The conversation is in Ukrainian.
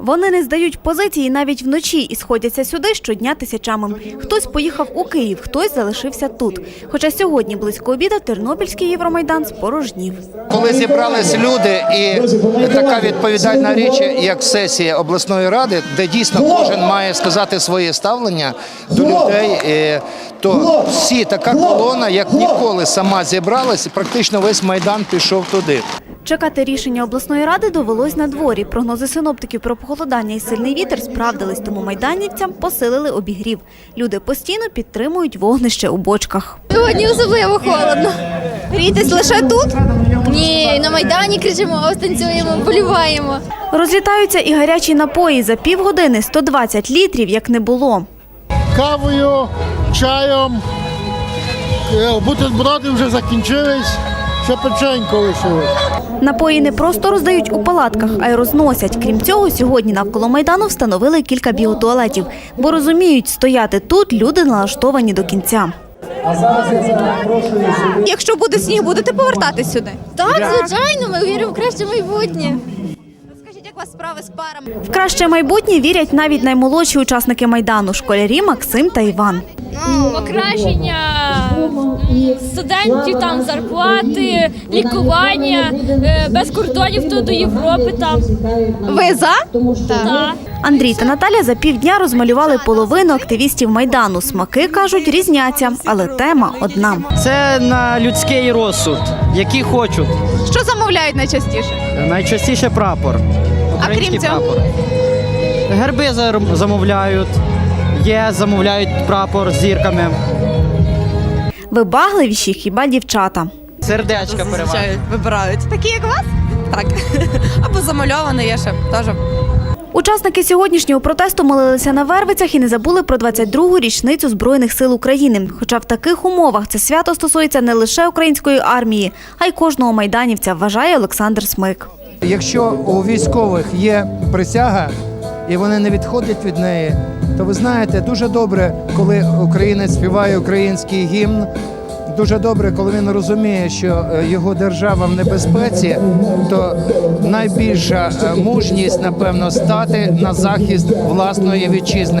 Вони не здають позиції навіть вночі і сходяться сюди щодня тисячами. Хтось поїхав у Київ, хтось залишився тут. Хоча сьогодні близько обіда Тернопільський Євромайдан спорожнів. Коли зібрались люди, і така відповідальна річ, як сесія обласної ради, де дійсно кожен має сказати своє ставлення до людей, то всі така колона, як ніколи, сама зібралась, практично весь майдан пішов туди. Чекати рішення обласної ради довелось на дворі. Прогнози синоптиків про похолодання і сильний вітер справдились, тому майданівцям посилили обігрів. Люди постійно підтримують вогнище у бочках. Сьогодні особливо холодно. Грійтесь лише тут. Ні, на Майдані кричимо, станцюємо, боліваємо. Розлітаються і гарячі напої. За півгодини 120 літрів, як не було. кавою, чаєм. Е, Бутерброди вже закінчились, ще печенько лишилось. Напої не просто роздають у палатках, а й розносять. Крім цього, сьогодні навколо майдану встановили кілька біотуалетів, бо розуміють, стояти тут люди налаштовані до кінця. Якщо буде сніг, будете повертатись сюди. Так, звичайно, ми віримо в краще майбутнє. Як вас справи з парами? В краще майбутнє вірять навіть наймолодші учасники майдану школярі Максим та Іван. покращення студентів, там зарплати, лікування, е, без кордонів то до Європи там. Ви за? Та. Андрій та Наталя за півдня розмалювали половину активістів майдану. Смаки кажуть, різняться, але тема одна. Це на людський розсуд, які хочуть. Що замовляють найчастіше? Найчастіше прапор. Український крім цього? прапор. Герби зар- замовляють, є, замовляють прапор з зірками. Вибагливіші хіба дівчата. Сердечка переважно. Вибирають. Такі, як вас? Так. Або замальований є ще теж. Учасники сьогоднішнього протесту молилися на Вервицях і не забули про 22-гу річницю Збройних сил України. Хоча в таких умовах це свято стосується не лише української армії, а й кожного майданівця, вважає Олександр Смик. Якщо у військових є присяга і вони не відходять від неї, то ви знаєте, дуже добре, коли українець співає український гімн. Дуже добре, коли він розуміє, що е, його держава в небезпеці, то найбільша е, мужність, напевно, стати на захист власної вітчизни.